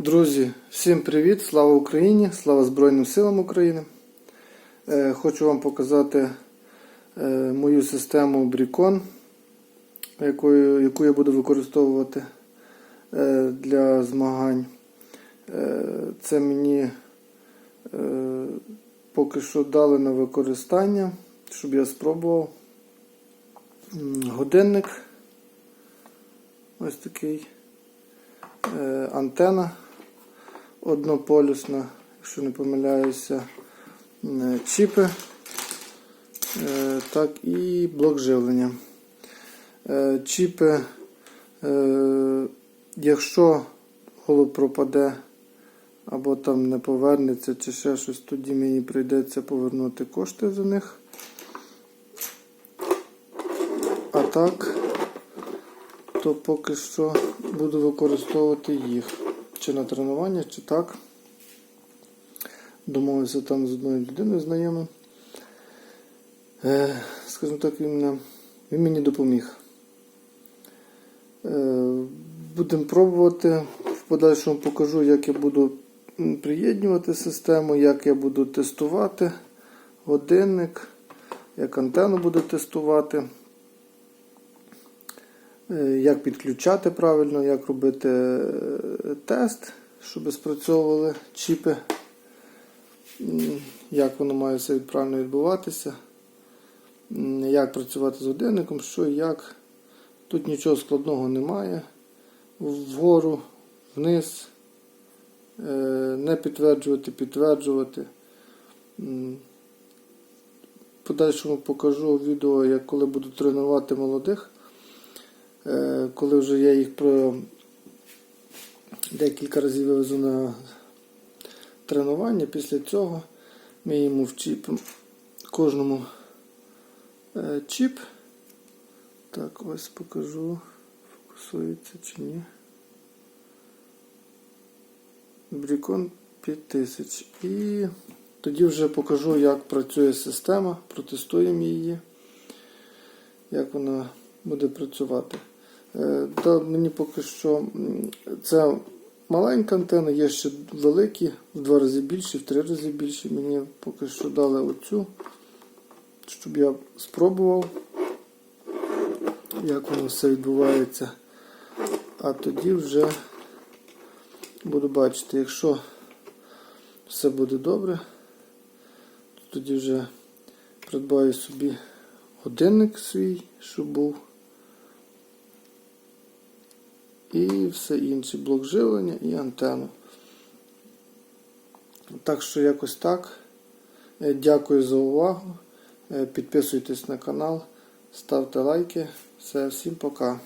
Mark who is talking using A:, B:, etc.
A: Друзі, всім привіт! Слава Україні! Слава Збройним силам України! Е, Хочу вам показати е, мою систему Брікон, яку, я буду використовувати е, для змагань. Це мені поки що дали на використання, щоб я спробував. Годинник. Ось такий. Антена однополюсна, якщо не помиляюся, е, чіпи, е, так і блок живлення. Е, Чіпи, якщо голуб пропаде або там не повернеться, чи ще щось, тоді мені прийдеться повернути кошти за них. А так, то поки що буду використовувати їх. Чи на тренування, чи так. Домовився там з одною людиною знайомим. Е, скажімо так, він, він мені допоміг. Е, будемо пробувати. В подальшому покажу, як я буду м, приєднувати систему, як я буду тестувати годинник, як антенну буду тестувати. Е, як підключати правильно, як робити е, тест, щоб спрацьовували чіпи, як воно має все правильно відбуватися, як працювати з годинником, що і як. Тут нічого складного немає. Вгору, вниз, Е, не підтверджувати, підтверджувати. Подальшому покажу відео, як коли буду тренувати молодих. Е, коли вже я їх про декілька разів вивезу на тренування, після цього ми йому вчіпимо кожному е, чіп. Так, ось покажу, фокусується чи ні. Брікон 5000. І тоді вже покажу, як працює система, протестуємо її, як вона буде працювати. Е, Та мені поки що це маленька антенна, є ще великі, в два рази більші, в три рази більші. Мені поки що дали оцю, щоб я спробував, як воно все відбувається. А тоді вже буду бачити, якщо все буде добре, то тоді вже придбаю собі годинник свій, щоб був. І все інше, блок живлення і антенну. Так що якось так. Е, Дякую за увагу. Е, Підписуйтесь на канал, ставте лайки. Все, всім пока.